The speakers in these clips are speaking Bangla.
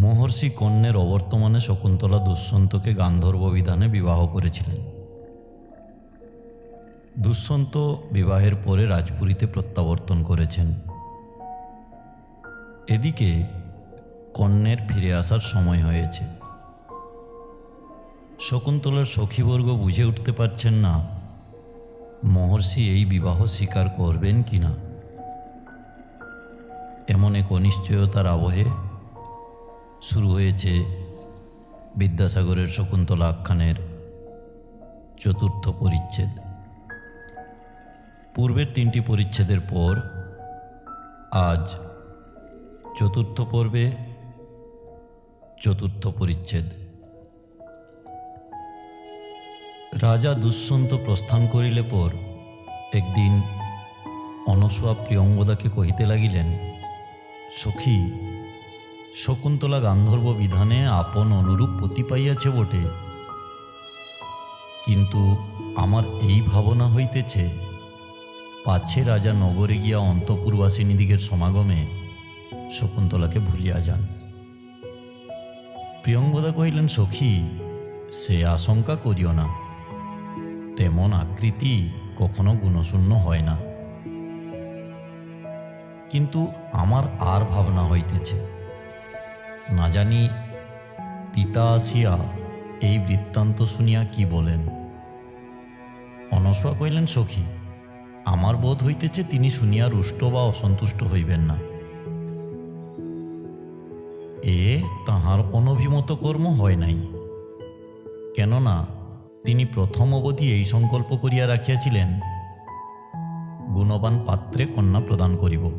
মহর্ষি কন্যের অবর্তমানে শকুন্তলা দুষ্যন্তকে গান্ধর্ব বিধানে বিবাহ করেছিলেন। দুষ্যন্ত বিবাহের পরে রাজপুরীতে প্রত্যাবর্তন করেছেন। এদিকে কন্যের ফিরে আসার সময় হয়েছে। শকুন্তলার সখীবর্গ বুঝে উঠতে পারছেন না, মহর্ষি এই বিবাহ স্বীকার করবেন কি না এমন এক অনিশ্চয়তার আবহে শুরু হয়েছে বিদ্যাসাগরের শকুন্তলা আখ্যানের চতুর্থ পরিচ্ছেদ। পূর্বের তিনটি পরিচ্ছেদের পর আজ চতুর্থ পর্বে চতুর্থ পরিচ্ছেদ। রাজা দুষ্যন্ত প্রস্থান করিলে পর একদিন অনসোয়া প্রিয়ঙ্গদাকে কহিতে লাগিলেন, সখী শকুন্তলা গান্ধর্ব বিধানে আপন অনুরূপ পতি পাইয়াছে বটে। কিন্তু আমার এই ভাবনা হইতেছে, পাছে রাজা নগরে গিয়া অন্তপুরবাসিনীদিগের সমাগমে শকুন্তলাকে ভুলিয়া যান। প্রিয়ঙ্গদা কহিলেন, সখী, সে আশঙ্কা করিও না। তেমন আকৃতি কখনো গুণশূন্য হয় না। কিন্তু আমার আর ভাবনা হইতেছে। না জানি। পিতা আসিয়া এই বৃত্তান্ত শুনিয়া কি বলেন? অনসোয়া কহিলেন, সখী, আমার বোধ হইতেছে তিনি শুনিয়া রুষ্ট বা অসন্তুষ্ট হইবেন না। এ তাহার অনভিমত কর্ম হয় নাই। কেননা তিনি প্রথম অবধি এই সংকল্প করিয়া রাখিয়াছিলেন। গুণবান পাত্রে কন্যা প্রদান করিব।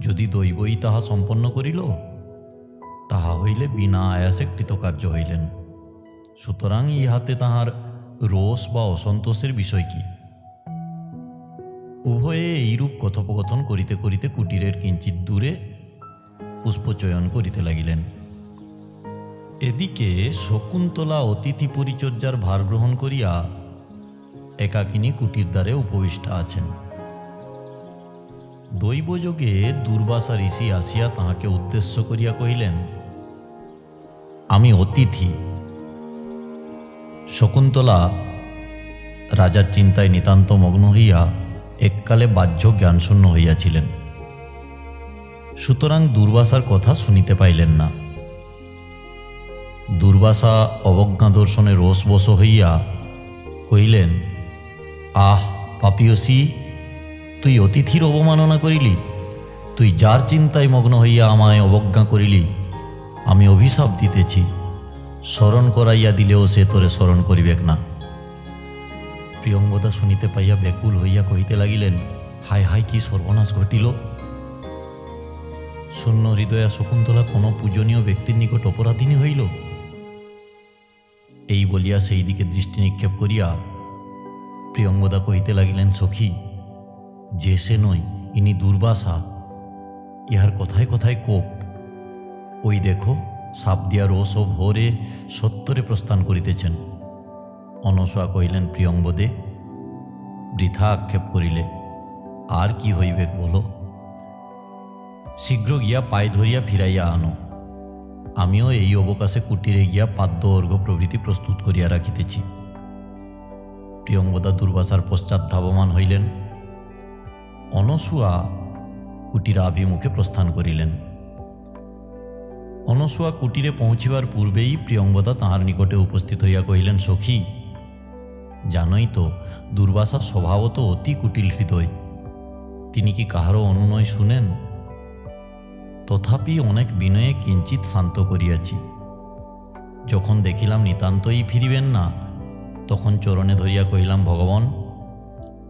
যদি দৈবই তাহা সম্পন্ন করিল হইলে বিনা আয়াসে কৃতকার্য হইলেন। সুতরাং ইহাতে তাহার রোষ বা অসন্তোষের বিষয় কি? উভয়ে এইরূপ কথোপকথন করিতে করিতে কুটিরের কিঞ্চিত দূরে পুষ্পচয়ন করিতে লাগিলেন। এদিকে শকুন্তলা অতিথি পরিচর্যার ভার গ্রহণ করিয়া একাকিনী কুটির দ্বারে উপবিষ্টা আছেন। দৈবযোগে দুর্বাসা ঋষি আসিয়া তাহাকে উদ্দেশ্য করিয়া কহিলেন আমি অতিথি। শকুন্তলা রাজার চিন্তায় নিতান্ত মগ্ন হইয়া এককালে বাহ্য জ্ঞানশূন্য হইয়াছিলেন। সুতরাং দুর্বাসার কথা শুনিতে পাইলেন না। দুর্বাসা অবজ্ঞা দর্শনে রোষবশ হইয়া কহিলেন, আহ, পাপিয়সী, তুই অতিথির অবমাননা করিলি? তুই যার চিন্তায় মগ্ন হইয়া আমায় অবজ্ঞা করিলি আমি অভিশাপ দিতেছি। স্মরণ করাইয়া দিলেও সে তোরে স্মরণ করিবেক না। প্রিয়ঙ্গদা শুনিতে পাইয়া ব্যাকুল হইয়া কহিতে লাগিলেন, হায় হায়, কি সর্বনাশ ঘটিল। শূন্য হৃদয়া শকুন্তলা কোনো পূজনীয় ব্যক্তির নিকট অপরাধীনী হইল? এই বলিয়া সেই দিকে দৃষ্টি নিক্ষেপ করিয়া প্রিয়ঙ্গদা কহিতে লাগিলেন, সখী, যে সে নয়, ইনি দুর্বাসা। ইহার কথায় কথায় কোপ। ওই দেখো সাপ দিয়া রোষ ও ভোরে সত্তরে প্রস্থান করিতেছেন। অনসোয়া কহিলেন, প্রিয়ঙ্গদে, বৃথা আক্ষেপ করিলে, আর কি হইবে বলো? শীঘ্র গিয়া পায়ে ধরিয়া ফিরাইয়া আনো। আমিও এই অবকাশে কুটিরে গিয়া পাদ্য অর্ঘ্য প্রভৃতি প্রস্তুত করিয়া রাখিতেছি। প্রিয়ঙ্গদা দুর্বাসার পশ্চাৎ ধাবমান হইলেন। অনসুয়া কুটির আভিমুখে প্রস্থান করিলেন। অনসুয়া কুটিরে পৌঁছিবার পূর্বেই প্রিয়ঙ্গদা তাহার নিকটে উপস্থিত হইয়া কহিলেন, সখী, জানই তো, দুর্বাসা স্বভাবত অতি কুটিল হৃদয় তিনি কি কাহারও অনুনয় শুনেন? তথাপি অনেক বিনয়ে কিঞ্চিত শান্ত করিয়াছি। যখন দেখিলাম নিতান্তই ফিরিবেন না, তখন চরণে ধরিয়া কহিলাম, ভগবান,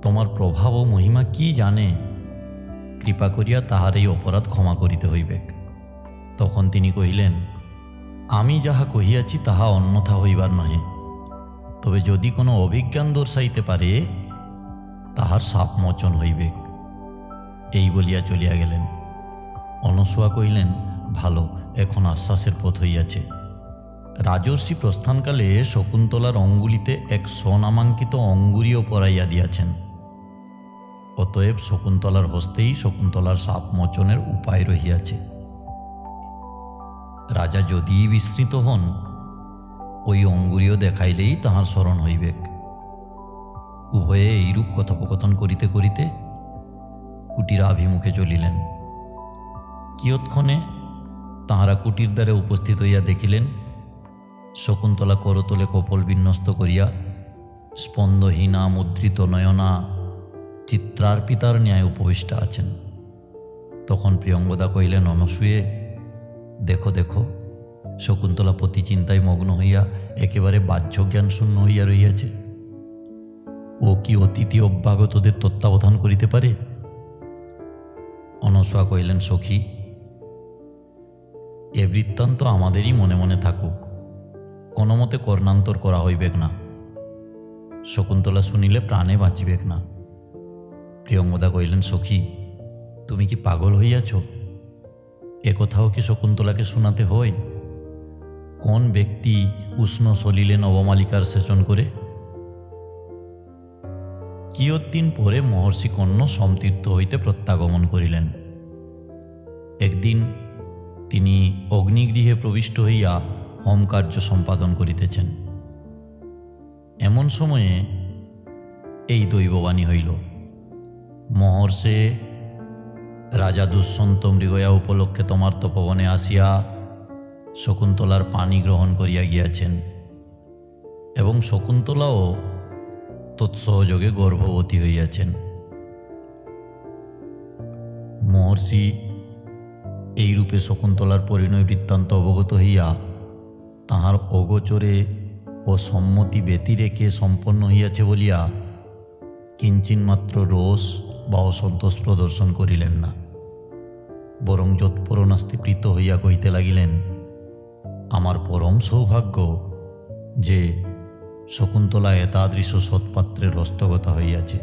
তোমার প্রভাব ও মহিমা কি জানে? কৃপা করিয়া তাহার এই অপরাধ ক্ষমা করিতে হইবেক। তখন তিনি কহিলেন, আমি যাহা কহিয়াছি, তাহা অন্যথা হইবার নহে। তবে যদি কোনো অভিজ্ঞান দর্শাইতে পারে, তাহার সাপ মোচন হইবেক এই বলিয়া চলিয়া গেলেন। অনসুয়া কহিলেন, ভালো, এখন আশ্বাসের পথ হইয়াছে। রাজর্ষি প্রস্থানকালে শকুন্তলার অঙ্গুলিতে এক স্বনামাঙ্কিত অঙ্গুরিও পরাইয়া দিয়াছেন। অতএব শকুন্তলার হস্তেই শকুন্তলার সাপ মোচনের উপায় রহিয়াছে। রাজা যদি বিস্মৃত হন, ওই অঙ্গুরীয় দেখাইলেই তাহার স্মরণ হইবেক উভয়ে এইরূপ কথোপকথন করিতে করিতে কুটির আভিমুখে চলিলেন। কিয়ৎক্ষণে তাহারা কুটির দ্বারে উপস্থিত হইয়া দেখিলেন, শকুন্তলা করতলে কপল বিন্যস্ত করিয়া স্পন্দহীনা মুদ্রিত নয়না চিত্রার পিতার ন্যায় উপবিষ্টা আছেন। তখন প্রিয়ঙ্গদা কহিলেন, অনসূয়ে দেখো দেখো। শকুন্তলা প্রতি চিন্তায় মগ্ন হইয়া একেবারে বাহ্য জ্ঞান শূন্য হইয়া রহিয়াছে। ও কি অতিথি অভ্যাগতদের তত্ত্বাবধান করিতে পারে? অনসূয়া কহিলেন, সখী, এ বৃত্তান্ত আমাদেরই মনে মনে থাকুক। কোনো মতে কর্ণান্তর করা হইবেক না। শকুন্তলা শুনিলে প্রাণে বাঁচিবেক না। প্রিয়ঙ্গদা কহিলেন, সখী, তুমি কি পাগল হইয়াছ? এ কথাও কি শকুন্তলাকে শোনাতে হয়? কোন ব্যক্তি উষ্ণ সলিলে নবমালিকার সেচন করে? কিয়ৎদিন পরে মহর্ষি কর্ণ সমতীর্থ হইতে প্রত্যাগমন করিলেন। একদিন তিনি অগ্নিগৃহে প্রবিষ্ট হইয়া হোমকার্য সম্পাদন করিতেছেন। এমন সময়ে এই দৈববাণী হইল, মহর্ষে রাজা দুষ্যন্ত মৃগয়া উপলক্ষে তোমার তপবনে আসিয়া শকুন্তলার পানি গ্রহণ করিয়া গিয়াছেন এবং শকুন্তলাও তৎসহযোগে গর্ভবতী হইয়াছেন। মহর্ষি এইরূপে শকুন্তলার পরিণয় বৃত্তান্ত অবগত হইয়া তাহার অগোচরে ও সম্মতি ব্যতিরেকে সম্পন্ন হইয়াছে বলিয়া কিঞ্চিনমাত্র রোষ বা অসন্তোষ প্রদর্শন করিলেন না। বরং যৎপরণাস্তি প্রীত হইয়া কহিতে লাগিলেন, আমার পরম সৌভাগ্য যে শকুন্তলা এতাদৃশ সৎপাত্রের হস্তগতা হইয়াছে।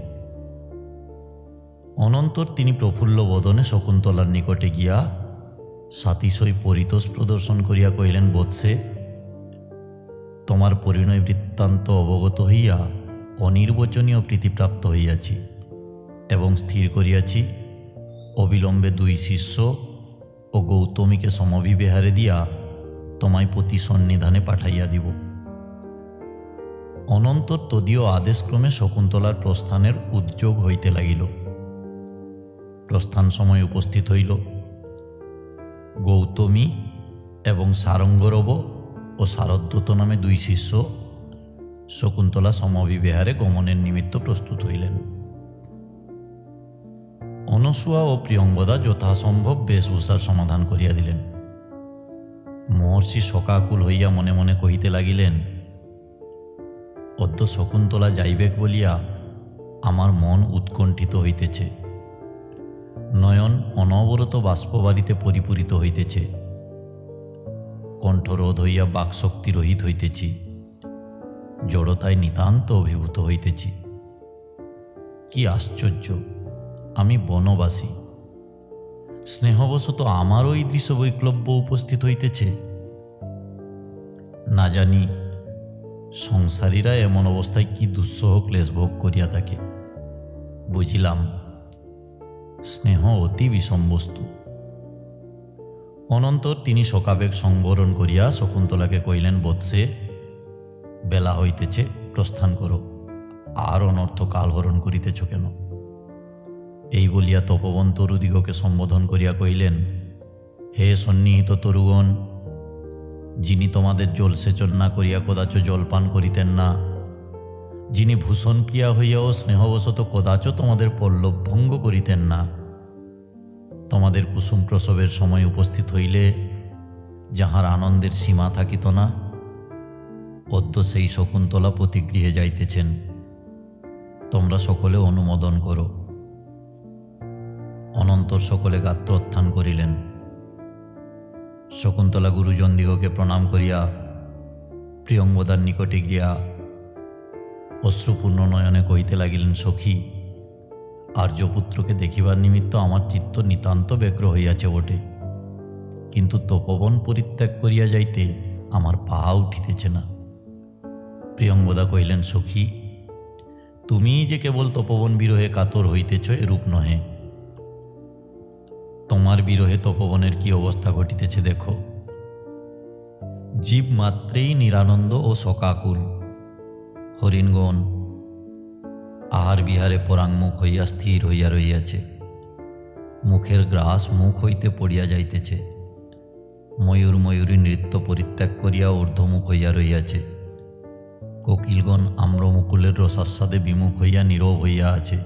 অনন্তর তিনি প্রফুল্ল বদনে শকুন্তলার নিকটে গিয়া সাতিশয় পরিতোষ প্রদর্শন করিয়া কহিলেন বৎসে তোমার পরিণয় বৃত্তান্ত অবগত হইয়া অনির্বচনীয় প্রীতিপ্রাপ্ত হইয়াছি এবং স্থির করিয়াছি। অবিলম্বে দুই শিষ্য ও গৌতমীকে সমভিবেহারে দিয়া তোমায় প্রতি সন্নিধানে পাঠাইয়া দিব। অনন্তর তদীয় আদেশক্রমে শকুন্তলার প্রস্থানের উদ্যোগ হইতে লাগিল। প্রস্থান সময় উপস্থিত হইল। গৌতমী এবং সারঙ্গরব ও শারদ্বত নামে দুই শিষ্য শকুন্তলা সমবিবেহারে গমনের নিমিত্ত প্রস্তুত হইলেন। অনসুয়া ও প্রিয়ঙ্গদা যথাসম্ভব বেশভূষার সমাধান করিয়া দিলেন। মহর্ষি শোকাকুল হইয়া মনে মনে কহিতে লাগিলেন, অদ্য শকুন্তলা যাইবেক বলিয়া আমার মন উৎকণ্ঠিত হইতেছে। নয়ন অনবরত বাষ্পবাড়িতে পরিপূরিত হইতেছে। কণ্ঠরোধ হইয়া বাকশক্তি রহিত হইতেছি। জড়তায় নিতান্ত অভিভূত হইতেছি। কি আশ্চর্য! আমি বনবাসী। স্নেহবশত আমারও এই দৃশ্য বৈক্লব্য উপস্থিত হইতেছে। না জানি সংসারীরা এমন অবস্থায় কি দুঃসহ ক্লেশ ভোগ করিয়া থাকে। বুঝিলাম, স্নেহ অতি বিষম বস্তু। অনন্তর তিনি শোকাবেগ সংবরণ করিয়া শকুন্তলাকে কহিলেন, বৎসে, বেলা হইতেছে, প্রস্থান করো। আর অনর্থ কালহরণ করিতেছ কেন? এই বলিয়া তপবন তরুদিগকে সম্বোধন করিয়া কহিলেন, হে সন্নিহিত তরুগণ, যিনি তোমাদের জলসেচন না করিয়া কদাচ জলপান করিতেন না, যিনি ভূষণ প্রিয়া হইয়াও স্নেহবশত কদাচ তোমাদের পল্লব ভঙ্গ করিতেন না, তোমাদের কুসুম প্রসবের সময় উপস্থিত হইলে যাহার আনন্দের সীমা থাকিত না, অদ্য সেই শকুন্তলা প্রতিগৃহে যাইতেছেন। তোমরা সকলে অনুমোদন করো। অনন্তর সকলে গাত্রোত্থান করিলেন। শকুন্তলা গুরুজনদিগকে প্রণাম করিয়া প্রিয়ঙ্গদার নিকটে গিয়া অশ্রুপূর্ণ নয়নে কহিতে লাগিলেন, সখী, আর্যপুত্রকে দেখিবার নিমিত্ত আমার চিত্ত নিতান্ত ব্যগ্র হইয়াছে বটে। কিন্তু তপবন পরিত্যাগ করিয়া যাইতে আমার পা উঠিতেছে না। প্রিয়ঙ্গদা কহিলেন, সখী, তুমিই যে কেবল তপবন বিরহে কাতর হইতেছ, এরূপ নহে। তোমার বিরহে তপবনের কি অবস্থা ঘটিতেছে দেখো। জীব মাত্রেই নিরানন্দ ও শকাকুল। হরিণগণ, আহার বিহারে পরাঙ্মুখ হইয়া স্থির হইয়া রহিয়াছে। মুখের গ্রাস মুখ হইতে পড়িয়া যাইতেছে। ময়ূর ময়ূরী নৃত্য পরিত্যাগ করিয়া ঊর্ধ্বমুখ হইয়া রহিয়াছে। কোকিলগণ আম্রমুকুলের রসাস্বাদে বিমুখ হইয়া নীরব হইয়া আছে।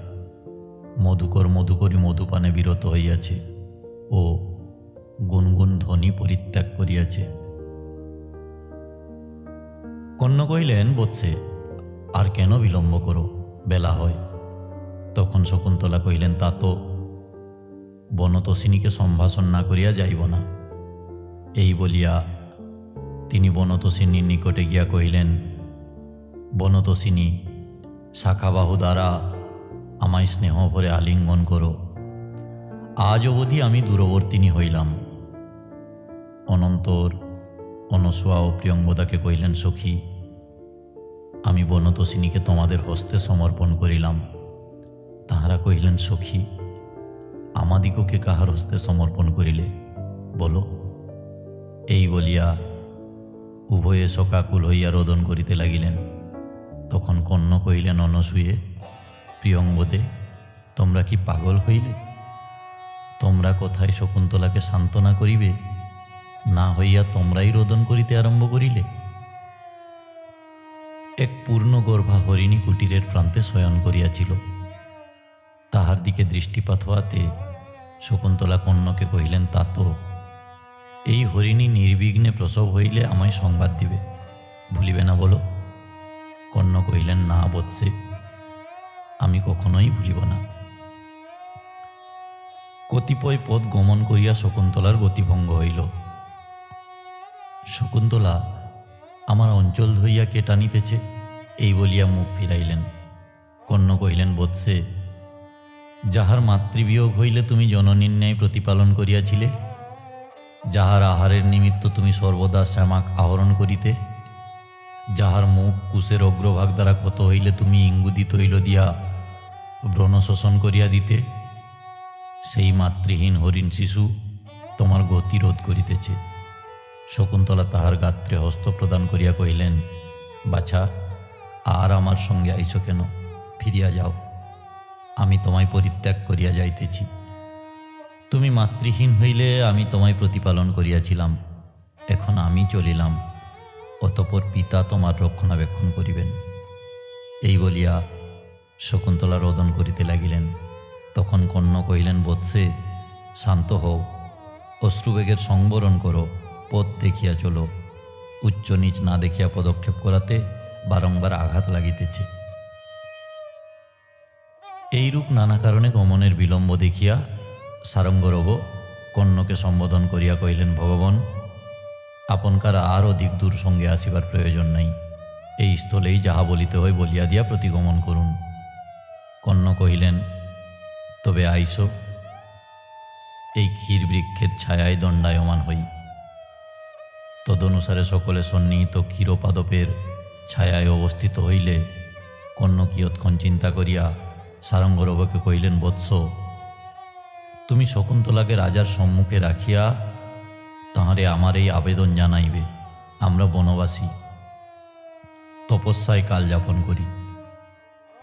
মধুকর মধুকরী মধুপানে বিরত হইয়াছে। ও গুনগুন ধ্বনি পরিত্যাগ করিয়াছে। কন্য কহিলেন বৎসে আর কেন বিলম্ব করো? বেলা হয়। তখন শকুন্তলা কহিলেন, তা তো বনতসিনীকে সম্ভাষণ না করিয়া যাইব না। এই বলিয়া তিনি বনতসিনীর নিকটে গিয়া কহিলেন বনতসিনী শাখাবাহু দ্বারা আমায় স্নেহ ভরে আলিঙ্গন করো। আজ অবধি আমি দূরবর্তিনী হইলাম। অনন্তর অনসোয়া ও প্রিয়ঙ্গদাকে কহিলেন, সখী, আমি বনতসিনীকে তোমাদের হস্তে সমর্পণ করিলাম। তাহারা কহিলেন, সখী, আমাদিগকে কাহার হস্তে সমর্পণ করিলে? বলো। এই বলিয়া উভয়ে শোকাকুল হইয়া রোদন করিতে লাগিলেন। তখন কন্য কহিলেন, অনসূয়ে, প্রিয়ঙ্গদে, তোমরা কি পাগল হইলে? তোমরা কোথায় শকুন্তলাকে সান্ত্বনা করিবে? না হইয়া তোমরাই রোদন করিতে আরম্ভ করিলে। এক পূর্ণ গর্ভা হরিণী কুটিরের প্রান্তে শয়ন করিয়াছিল। তাহার দিকে দৃষ্টিপাত হওয়াতে শকুন্তলা কন্যকে কহিলেন, তা তো। এই হরিণী নির্বিঘ্নে প্রসব হইলে আমায় সংবাদ দিবে। ভুলিবে না বলো। কন্য কহিলেন, না বৎসে। আমি কখনোই ভুলিব না। কতিপয় পথ গমন করিয়া শকুন্তলার গতিভঙ্গ হইল। শকুন্তলা, আমার অঞ্চল ধরিয়া কে টানিতেছে? এই বলিয়া মুখ ফিরাইলেন। কন্য কহিলেন বৎসে যাহার মাতৃবিয়োগ হইলে তুমি জননীর ন্যায় প্রতিপালন করিয়াছিলে, যাহার আহারের নিমিত্ত তুমি সর্বদা শ্যামাক আহরণ করিতে, যাহার মুখ কুশের অগ্রভাগ দ্বারা ক্ষত হইলে তুমি ইঙ্গুদি তৈল দিয়া ব্রণ শোষণ করিয়া দিতে সেই মাতৃহীন হরিণ শিশু তোমার গতিরোধ করিতেছে। শকুন্তলা তাহার গাত্রে হস্ত প্রদান করিয়া কহিলেন, বাছা, আর আমার সঙ্গে আইস কেন? ফিরিয়া যাও। আমি তোমায় পরিত্যাগ করিয়া যাইতেছি। তুমি মাতৃহীন হইলে আমি তোমায় প্রতিপালন করিয়াছিলাম। এখন আমি চলিলাম। অতপর পিতা তোমার রক্ষণাবেক্ষণ করিবেন। এই বলিয়া শকুন্তলা রোদন করিতে লাগিলেন। তখন কন্য কহিলেন, বৎসে, শান্ত হও, অশ্রুবেগের সংবরণ করো, পথ দেখিয়া চলো। উচ্চ নিচ না দেখিয়া পদক্ষেপ করাতে বারংবার আঘাত লাগিতেছে। এইরূপ নানা কারণে গমনের বিলম্ব দেখিয়া সারঙ্গরব কন্যকে সম্বোধন করিয়া কহিলেন, ভগবান, আপনকার আর অধিক দূর সঙ্গে আসিবার প্রয়োজন নাই। এই স্থলেই যাহা বলিতে হয় বলিয়া দিয়া প্রতিগমন করুন। কন্য কহিলেন তবে আইস, এই ক্ষীর বৃক্ষের ছায়ায় দণ্ডায়মান হই। তদনুসারে সকলে সন্নিহিত ক্ষীরপাদপের ছায়ায় অবস্থিত হইলে কন্য কিয়ৎক্ষণ চিন্তা করিয়া সারঙ্গরবকে কহিলেন, বৎস, তুমি শকুন্তলাকে রাজার সম্মুখে রাখিয়া তাহারে আমার এই আবেদন জানাইবে। আমরা বনবাসী। তপস্যায় কাল যাপন করি।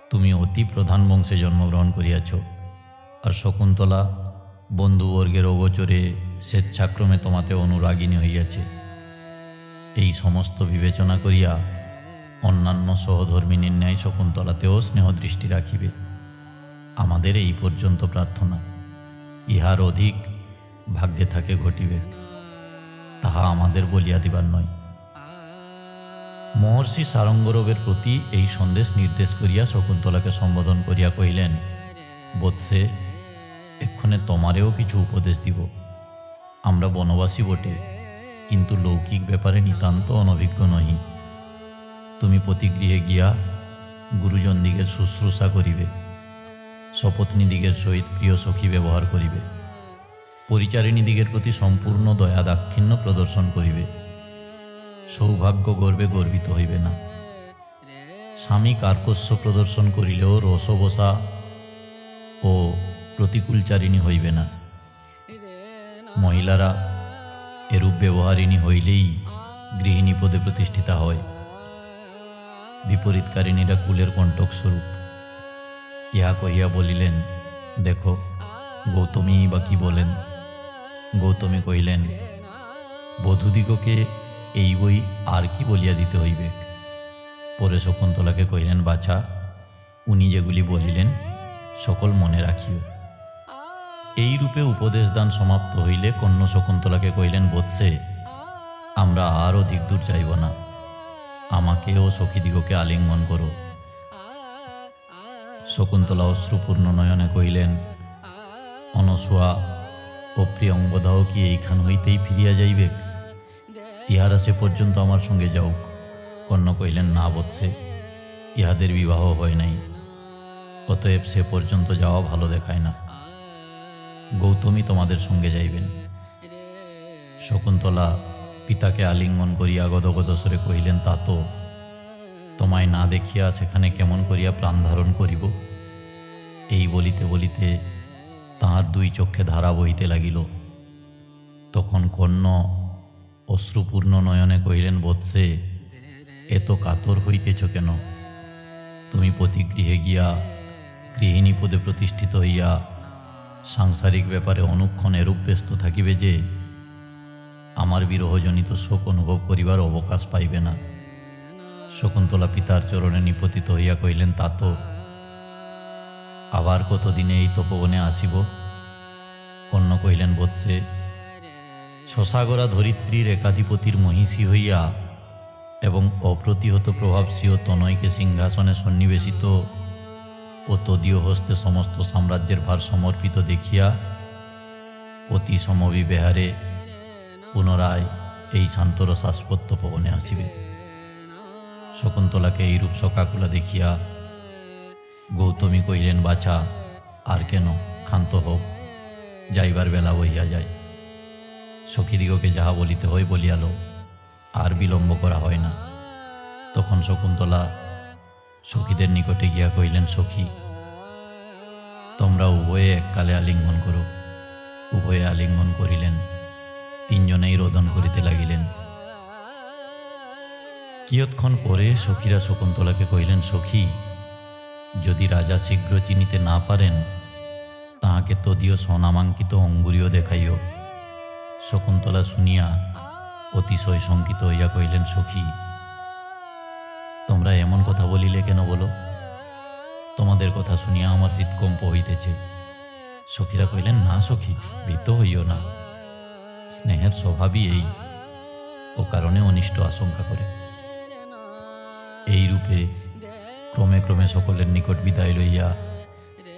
তুমি অতি প্রধান বংশে জন্মগ্রহণ করিয়াছ। আর শকুন্তলা বন্ধুবর্গের অগোচরে স্বেচ্ছাক্রমে তোমাতে অনুরাগিনী হইয়াছে। এই সমস্ত বিবেচনা করিয়া অন্যান্য সহধর্মিনীর ন্যায় শকুন্তলাতেও স্নেহদৃষ্টি রাখিবে। আমাদের এই পর্যন্ত প্রার্থনা। ইহার অধিক ভাগ্যে থাকে ঘটিবে। তাহা আমাদের বলিয়া দিবার নয়। মহর্ষি সারঙ্গরবের প্রতি এই সন্দেশ নির্দেশ করিয়া শকুন্তলাকে সম্বোধন করিয়া কহিলেন বৎসে এক্ষণে তোমারেও কিছু উপদেশ দিব। আমরা বনবাসী বটে, কিন্তু লৌকিক ব্যাপারে নিতান্ত অনভিজ্ঞ নহি। তুমি প্রতিগৃহে গিয়া গুরুজন দিগের শুশ্রূষা করিবে, শপথনী দিগের সহিত প্রিয় সখী ব্যবহার করিবে, পরিচারিণী দিগের প্রতি সম্পূর্ণ দয়া দাক্ষিণ্য প্রদর্শন করিবে। সৌভাগ্য গর্বে গর্বিত হইবে না। স্বামী কার্কস্য প্রদর্শন করিলেও রসবসা প্রতিকূলচারিণী হইবে না। মহিলারা এরূপ ব্যবহারিণী হইলেই গৃহিণী পদে প্রতিষ্ঠিতা হয়। বিপরীতকারিণীরা কুলের কণ্টক স্বরূপ। ইহা কহিয়া বলিলেন, দেখো, গৌতমী বা কি বলেন? গৌতমী কহিলেন, বধূদিগকে এই বই আর কি বলিয়া দিতে হইবে? পরে শকুন্তলাকে কহিলেন, বাছা, উনি যেগুলি বলিলেন, সকল মনে রাখিও। এই রূপে উপদেশ দান সমাপ্ত হইলে কন্য শকুন্তলাকে কহিলেন বৎসে আমরা আর অধিক দূর যাইব না। আমাকে ও সখীদিগকে আলিঙ্গন করো। শকুন্তলা অশ্রুপূর্ণ নয়নে কহিলেন, অনসোয়া ও প্রিয়ঙ্গদাও কি এইখান হইতেই ফিরিয়া যাইবে? ইহারা সে পর্যন্ত আমার সঙ্গে যাওক কর্ণ কহিলেন, না বৎসে ইহাদের বিবাহ হয় নাই। অতএব সে পর্যন্ত যাওয়া ভালো দেখায় না। গৌতমী তোমাদের সঙ্গে যাইবেন। শকুন্তলা পিতাকে আলিঙ্গন করিয়া গদগদস্বরে কহিলেন, তা তো তোমায় না দেখিয়া সেখানে কেমন করিয়া প্রাণ ধারণ করিব? এই বলিতে বলিতে তাহার দুই চক্ষে ধারা বহিতে লাগিল। তখন কর্ণ অশ্রুপূর্ণ নয়নে কহিলেন, বৎসে এত কাতর হইতেছ কেন? তুমি প্রতিগৃহে গিয়া গৃহিণী পদে প্রতিষ্ঠিত হইয়া সাংসারিক ব্যাপারে অনুক্ষণ এরূপ ব্যস্ত থাকিবে যে, আমার বিরহজনিত শোক অনুভব করিবার অবকাশ পাইবে না। শকুন্তলা পিতার চরণে নিপতিত হইয়া কহিলেন, তা তো। আবার কতদিনে এই তপবনে আসিব? কর্ণ কহিলেন বৎসে শশাগরা ধরিত্রীর একাধিপতির মহিষী হইয়া এবং অপ্রতিহত প্রভাবসীয় তনয়কে সিংহাসনে সন্নিবেশিত ও তদীয় হস্তে সমস্ত সাম্রাজ্যের ভার সমর্পিত দেখিয়া পতি সমবিবেহারে পুনরায় এই শান্তর শাশ্বত পবনে আসিবে। শকুন্তলাকে এইরূপ সকাকুলা দেখিয়া গৌতমী কহিলেন, বাছা, আর কেন? ক্ষান্ত হোক যাইবার বেলা বইয়া যায়। সখীদিগকে যাহা বলিতে হয় বলিয়ালো আর বিলম্ব করা হয় না। তখন শকুন্তলা সখীদের নিকটে গিয়া কহিলেন, সখী, তোমরা উভয়ে এককালে আলিঙ্গন করো। উভয়ে আলিঙ্গন করিলেন। তিনজনেই রোদন করিতে লাগিলেন। কিয়ৎক্ষণ পরে সখীরা শকুন্তলাকে কহিলেন, সখী, যদি রাজা শীঘ্র চিনিতে না পারেন, তাহাকে তদীয় স্বনামাঙ্কিত অঙ্গুরীয় দেখাইও। শকুন্তলা শুনিয়া অতিশয় শঙ্কিত হইয়া কহিলেন, সখী কথা বলিলে কেন বলো? তোমাদের কথা শুনিয়া আমার হৃৎকম্প হইতেছে। সখীরা কহিলেন, না সখী ভীত হইও না। স্নেহের স্বভাবই এই। ও কারণে অনিষ্ট আশঙ্কা করে। এই রূপে ক্রমে ক্রমে সকলের নিকট বিদায় লইয়া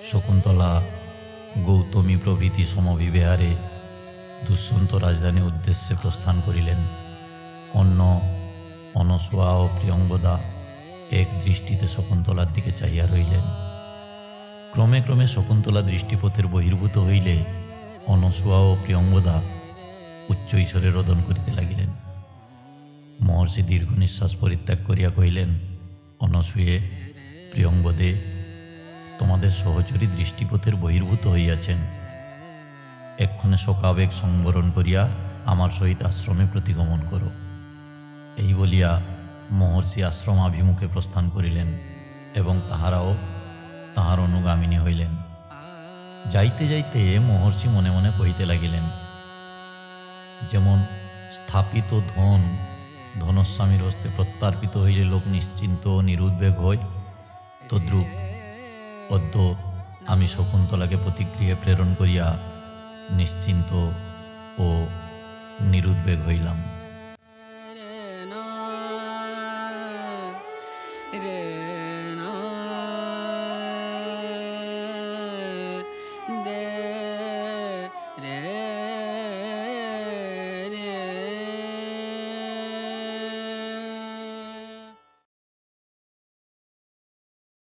শকুন্তলা, গৌতমী প্রভৃতি সমবিবেহারে দুষ্যন্ত রাজধানী উদ্দেশ্যে প্রস্থান করিলেন। অন্য অনসোয়া ও প্রিয়ঙ্গদা এক দৃষ্টিতে শকুন্তলার দিকে চাহিয়া রইলেন ক্রমে ক্রমে শকুন্তলা দৃষ্টিপথের বহির্ভূত হইলে অনসুয়া ও প্রিয়ঙ্গদা উচ্চ ঈশ্বরে রোদন করিতে লাগিলেন। মহর্ষি দীর্ঘ নিঃশ্বাস পরিত্যাগ করিয়া কহিলেন, অনসুয়ে, প্রিয়ঙ্গদে, তোমাদের সহচরী দৃষ্টিপথের বহির্ভূত হইয়াছেন। এক্ষণে শোকাবেগ সংবরণ করিয়া আমার সহিত আশ্রমে প্রতিগমন করো এই বলিয়া মহর্ষি আশ্রম আশ্রমাভিমুখে প্রস্থান করিলেন এবং তাহারাও তাহার অনুগামিনী হইলেন। যাইতে যাইতে মহর্ষি মনে মনে কহিতে লাগিলেন, যেমন স্থাপিত ধন ধনস্বামীর হস্তে প্রত্যার্পিত হইলে লোক নিশ্চিন্ত নিরুদ্বেগ হয়, তদ্রূপ অদ্য আমি শকুন্তলাকে প্রতিক্রিয়া প্রেরণ করিয়া নিশ্চিন্ত ও নিরুদ্বেগ হইলাম।